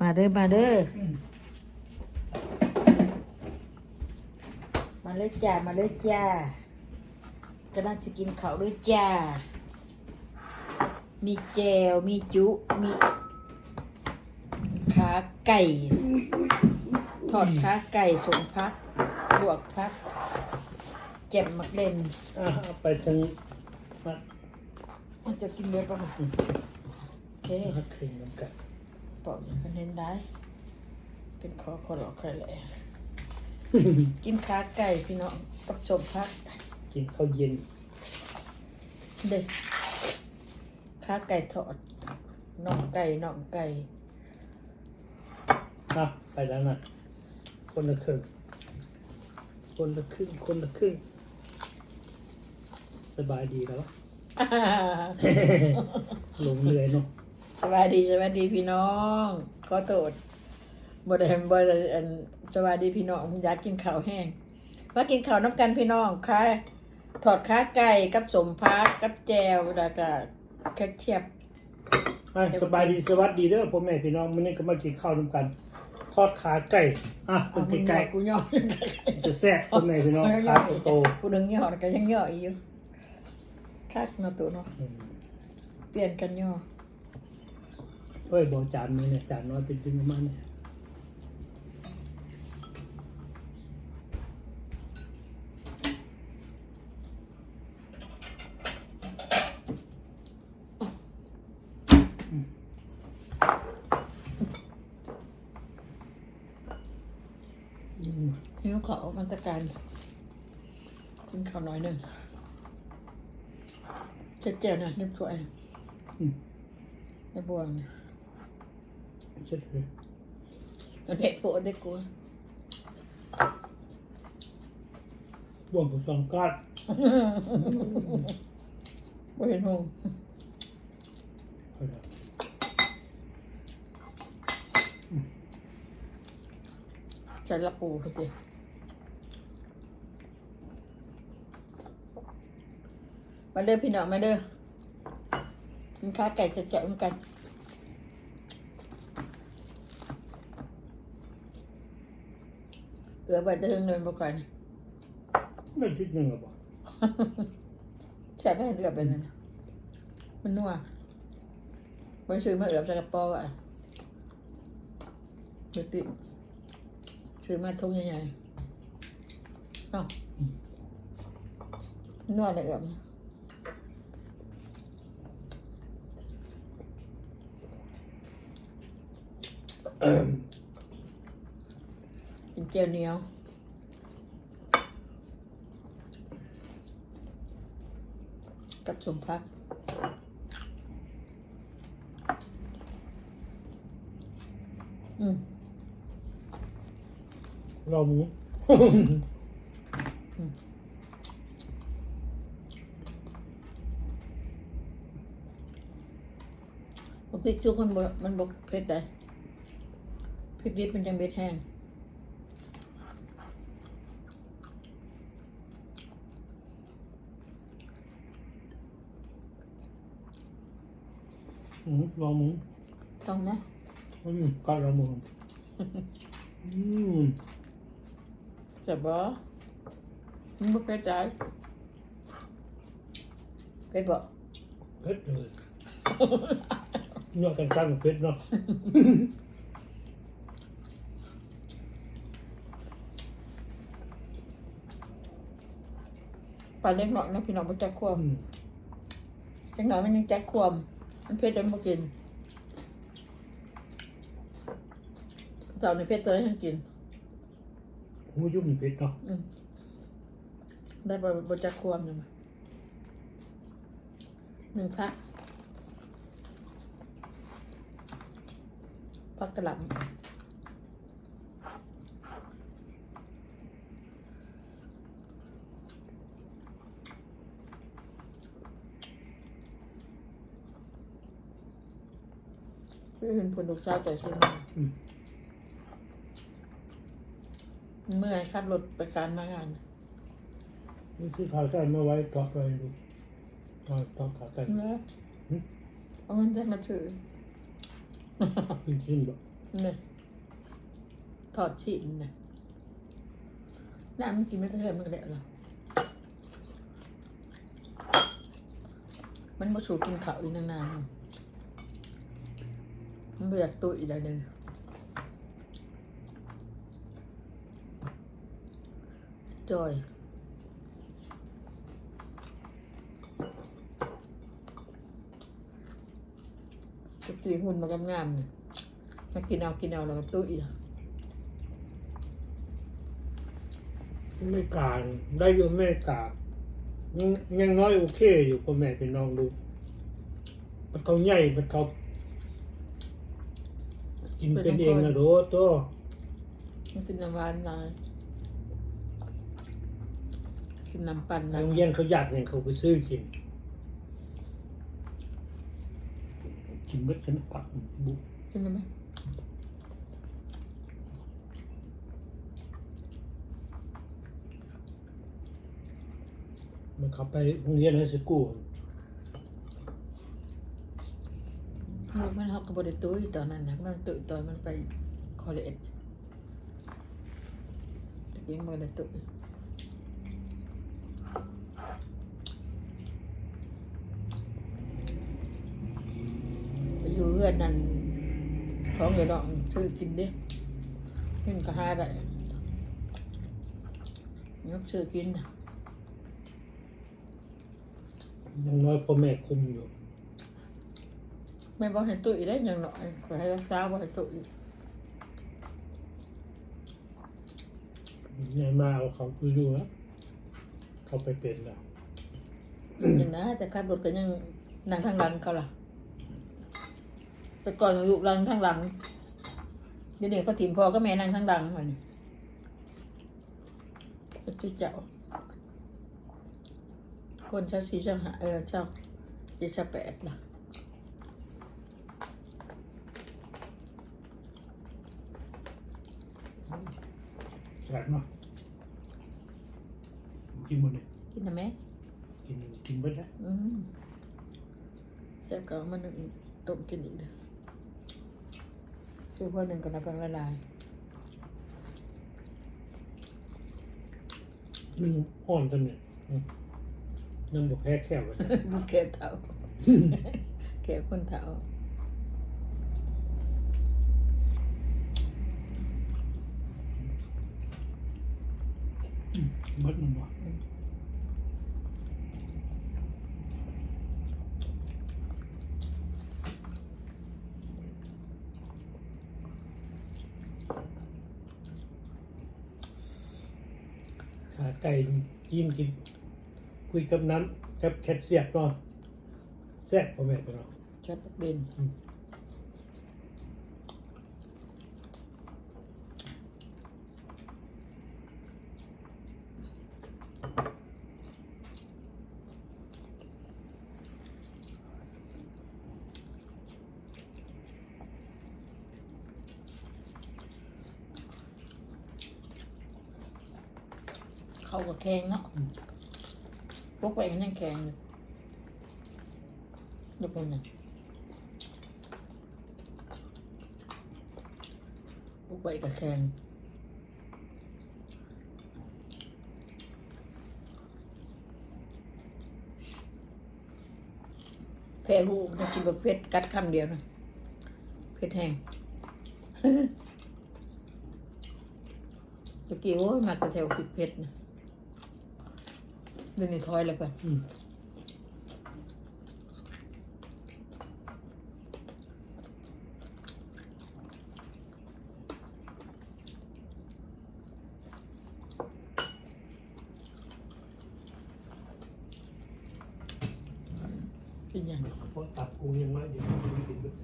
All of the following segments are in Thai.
มาเด้อมาเด้ออมาเลยจ้ามาเลยจ้ากำลังจะกินข้าวด้วยจ้า มีแจวมีจุ มีขาไก่ทอดขาไก่สมพักลวกพักเจ็บมักเล่นอะเอาไปทางมามันจะกินเบิดป่ะโอเคหักครีมน้ำกัน ปอกอย่างนั้นเห็นได้ เป็นคอคอหลอกใครเลยกินขาไก่พี่น้องปักสมพัก กินข้าวเย็น เด็กขาไก่ทอดน่องไก่น่องไก่อะไปแล้วนะคนละครึ่งคนละครึ่งคนละครึ่งสบายดีแล้วลงเรือเนาะ สวัสดีสวัสดีพี่น้องขอโทษบ่ได้บ่ได้อันสวัสดีพี่น้องอยากกินข้าวแห้งมากินข้าวน้ำกันพี่น้องค่ะถอดขาไก่กับสมพักกับแจวแล้วก็แคบเชียบอะสบายดีสวัสดีเด้อพ่อแม่พี่น้องมื้อนี้ก็มากินข้าวร่วมกัน ทอดขาไก่อะเอาเป็นมึงไก่กูย่อๆจะแซ่บพ่อแม่พี่น้องขาโตกูดึงย่อแล้วก็ยังย่ออีกอยู่คักเนาะตัวเนาะๆอืมเปลี่ยนกันย่อ เฮ้ยบอกจานนี้เนี่ยจานน้อยเป็นจริงมากเนี่ยหิวข้าวมันตะการกินข้าวน้อยหนึ่งเจ็ดเจียวเนี่ยนิบถ้วยอืมในบวงเนี่ยเช็ดเลย มันเผ็ดโปะได้กลัวบ่วงกับสองก้อนบ่เห็นหงเอาเถอะใส่ละปูพอดีมาเด้อพี่น้องมาเด้อกินข้าวไก่จะเจาะๆกันเห ลือไปเดินเดินไปก่อนไม่คิดยังหรอบอกใช่ไหมเหลือไปนั่นน่ะมันนัวมันซื้อมาเอือบจากกระป๋ออะเดี๋ยวติซื้อมาทุ่งใหญ่ๆเอ้านัวเลยเอือบนะกิน เจียวเหนียว กับสมพักอืมเราหมูบพริกชุกมันบ่มันบกเผ็ดได้พริกดิบมันจังเบ็ดแห้ง หมูเราหมูต้องนะอืมก้อนเราหมูอืมแต่บ่มันบ่เผ็ดได้เผ็ดบ่เผ็ดเลยเนื้อกันตั้งเผ็ดเนาะปลาเล็กหน่อยนะพี่น้องบ่จักควมอืมจังหน่อยมันยังจักควม มันเผ็ดจนบ่กินเจ้านี่เผ็ดตัวให้ทั้งกินหูยุ่มเผ็ดเนาะอืมได้บบบจักควมหนึ่งหนึ่งพักพักกระหล่ำ พี่เห็นผลลูกสาวใจซื้อมาอืมเมื่อยขับรถไปการมางานนี่ซื้อขาไก่มาไว้ต่อไปดูต่อต่อขาไก่เนอะเอาเงินจะมาถือกินชิ้นแบบนี่ถอดชิ้นนะน้ำมันกินไม่ได้เลยมันก็ได้หรอมันมาสู่กินข้าวอีกนานๆ มันเบื่อตุ้ยอะไรเลยจอยจะตีหุ่นมากำงามเนี่ยมากินเอากินเอาแล้วก็ตุ้ยอะไม่กลางได้อยู่ไม่กลางยังน้อยโอเคอยู่พ่อแม่พี่น้องดู มันเขาใหญ่ มันเขา กินเป็นเองนะโดตัวมันกินน้ำหวานนายกินน้ำปั่นทานะงเย็นเขาอยากเนี่ยเขาไปซื้อกิน กินเมื่อฉันปักบุกกินได้ไหมมันเขาไปโรงเรียนไฮสคูล ลูก มันเขาก็บริตุ้ยตอนนั้นนะมันตุ้ยตอนมันไปคอเลจตะกี้มันเลยตุ้ยไปอยู่เพื่อนนั่นของเงินดอกซื้อกินดิเงินก็หาได้ยกซื้อกินนะยังน้อยพ่อแม่คุมอยู่ แม่บอกให้ตุ้ยได้อย่างหน่อยขอให้รักษาบอกให้ตุ้ยยายมาเอาเขาไปอยู่นะเขาไปเป็นแล้วอย่างนะแต่ขับรถก็ยังนั่งทางหลังเขาล่ะ แต่ก่อนอยู่หลังทางหลังเดี๋ยวนี้เขาถิ่มพ่อก็แม่นั่งทางหลังหน่อยนี่ก็จะเจ้า คนเช่าสี่เช่าหาเออเช่าเจ็ดเช่าแปดล่ะ แสบเนาะกินหมดเลยกินนะแม่กินกินไปแล้วอืมแซ่บก็เอามาหนึ่งต้มกินอีกเด้อซื้อพวกหนึ่งก็นับเป็นละลายนึ่งอ่อนจังเนี่ยอืมยังบอกแพ้แค่เลย บุแก่เท่าแก่คนเท่า เบิดมันบ่ขาไก่นี่ยิ้มกิน คุยกับน้ำกับแคทเสียบเนาะแซ่บพ่อแม่พี่น้อง ชัดเบน เข้ากับแข็งเนาะพวกไปมันยังแข็งอยู่จะเป็นไงพวกไปกับแข็งแพ้หูจะกินแบบเผ็ดกัดคำเดียวนะเผ็ดแห้งตะกี้โอ้ยมากระแถวผิดเผ็ดนะ ดี๋ยวนี้ถอยแล้วกันอืมกินอย่างเพราะตับกูยังไม่เดี๋ยวไม่กินเบิด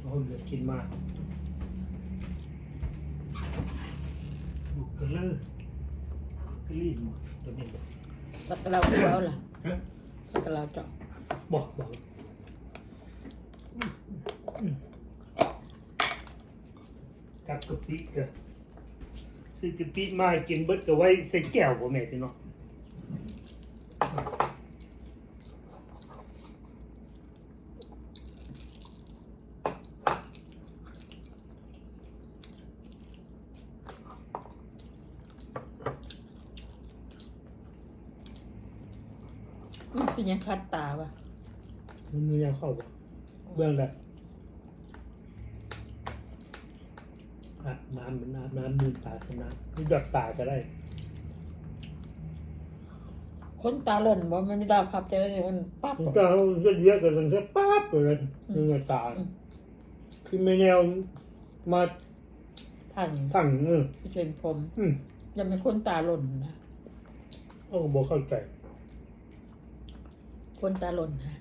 เราเหลือกินมาบุกกระเลอะกระลี่หมดตัวนี้บ่ สักกะเราคั่วเอาล่ะฮะสักกะเราเจาะบอกบอกกับกะปิกะซื้อกะปิมากินเบิดก็ไว้ใส่แก้วบ่แม่พี่น้อง เป็นยังคัดตาวะมันมีแนวเข้าบ่เบื้องใดอาบน้ำมันอาบน้ำมือตาชนะนี่หยอดตาก็ได้ คนตาหล่นบ่มันไม่ได้พับใจเลยมันปั๊บมันก็เยอะเยอะกันตั้งแต่ป๊าบเลยนี่หยอดตา คือไม่แนวมาทันทั้งเออที่เป็นผมอืมยังเป็นคนตาหล่นนะเอาก็บอกเข้าใจ คนตาหล่นฮะ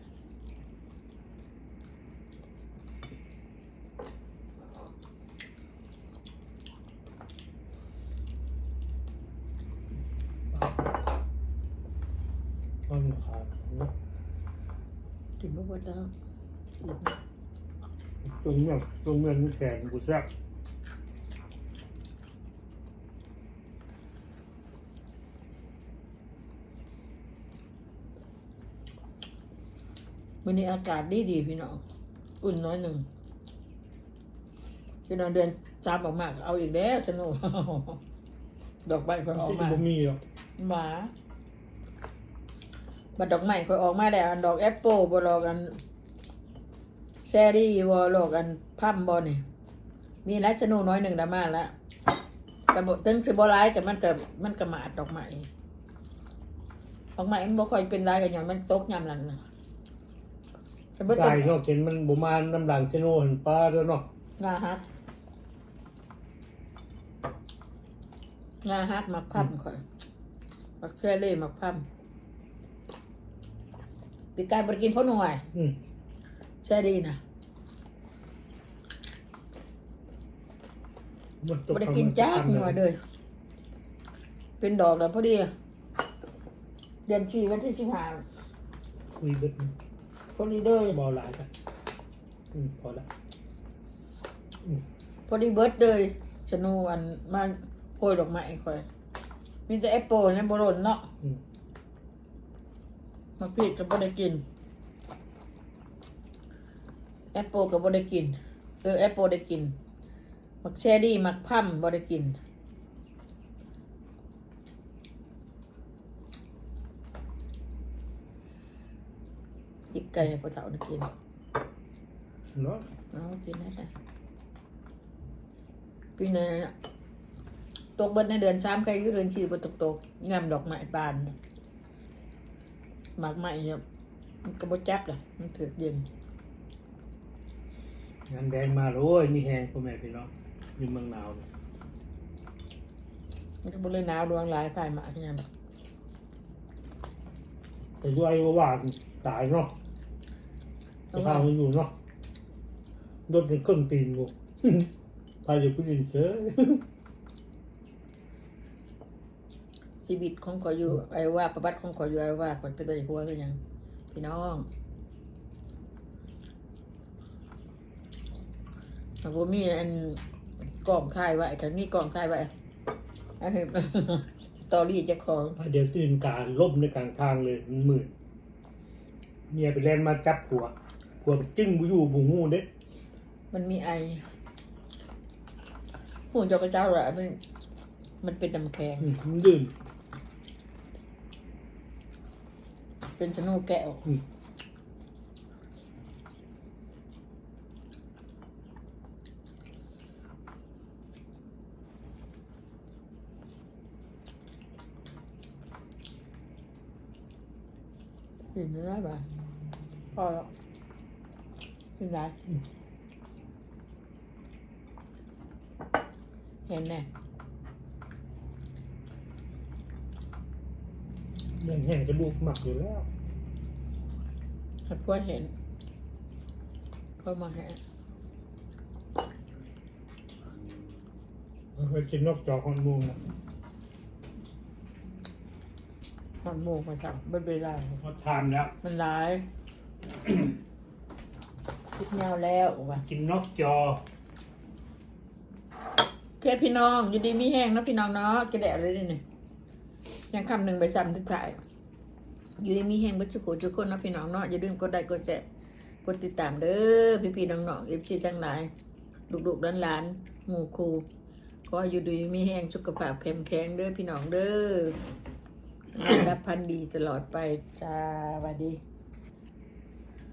เอามันขาดนะกินบ่เบิดแล้วอีกนะ ตรงเนี้ยตรงเนี้ยมันแสนกูแซ่บ วันนี้อากาศดีดีๆพี่น้อง อุ่นน้อยหนึ่งพี่น้องเดือนจามออกมาก เอาอีกแล้วสนุกดอกไม้ค่อยออกที่มาบ่มีหรอกหมาบัดดอกไม้ค่อยออกมาแล้วอันดอกแอปเปิลบ่รอกันแซรี่บ่รอกันพัมบ่นี่มีไรสนุกน้อยหนึ่งดรามาแล้วแต่บ่ถึงสิบ่ร้ายแต่มันก็มันก็มาดดอกไม้ดอกไม้มันบ่ค่อยเป็นไรกันอย่างมันตกยามนั้นน่ะ แต่บ่ตกายกเนาะเห็นมันบ่มาน้ำดังเชโนหันปลาแล้วเนาะงาฮักงาฮักมักพัมข่อยมักแซรี่มักพัมปีกายบ่ได้กินเพราะหน่วยอืมใช่ดีนะมันตไม่ได้กินจ้ากหน่วยเลยเป็นดอกแล้วพอดี เดือนสี่วันที่สิบห้าคุยเบิดพ อดีเลยบ่หลายกันอืมพอละอืมพอดีเบิร์ดเลยสนูอันมาโปรยดอกไม้ค่อย มีแต่แอปเปิลเนี่ยบรนเนาะอืมมาพีดกับ่ได้กิน แอปเปิลกับบ่ได้กินเออแอปเปิลได้กิน มักแชดี้มักพั่มบ่ได้กิน ยิกไก่ให้พ่อเฒ่าได้กินเนาะเอากินได้จ้ะปีนี้น่ะตกเบิดในเดือนสามใครอยู่เดือนสี่บนตกตกงามดอกไม้บานหมากไม้เนี่ยมันก็บ่จักเลยมันถือกเย็นงานแดงมาโอ้ยนี่แหงพ่อแม่พี่น้องอยู่เมืองหนาวเนี่ยมันก็บ่เลยหนาวดวงหลายตายหมาที่นั่นแต่ด้วยว่าว่าตายเนาะ จะพามันอยู่เนาะรถเป็นเครื่องปีนกูพาอยู่ผู้หญิงเฉยชีวิตของขอยอยู่ไอ้ว่าประวัติของขอยอยู่ไอ้ว่าขอยเป็นตัวหัวคือหยังพี่น้องแต่บ่มีอันกล่องถ่ายไว้คันมีกล่องถ่ายไว้อันนี้ สตอรี่เจ้าของพาเดี๋ยวตื่นการล่มในกลางทางเลยมันมืดเมียไปเล่นมาจับหัว หัวจิ้งบุอยู่บุงูเด้มันมีไอหูเจ้ากระเจ้าอะมันมันเป็นน้ำแข็งอืมมันดื่นเป็นชะโนูแก้วอืมกินได้ปะพอแล้ว กินได้เห็นแน่เรื่องแห้งกระดูกหมักอยู่แล้วถ้าพวดเห็น ก็มาแหะไปกินนอกจอคอนมูนะหอนหมูมาจับเป็นเวลาพอทานแล้ว มันร้าย คิดแนวแล้วว่ะกินนอกจอโอเคพี่น้องอยู่ดีมีแห้งนะพี่น้องเนาะกระแดะเลยนี่ยังคำหนึ่งใบซ้ำทุกถ่าย อยู่ดีมีแห้งบัจจุกุทุกคนนะพี่น้องเนาะอย่าลืมกดไลค์กดแชร์กดติดตามเด้อพี่พี่ๆน้องๆเอฟซีทั้งหลายลูกๆหลานๆหมู่ครูขอให้อยู่ดีมีแห้งสุขภาพแข็งแข็งเด้อพี่น้องเด้อรับพันธุ์ดีตลอดไปจ้าสวัสดี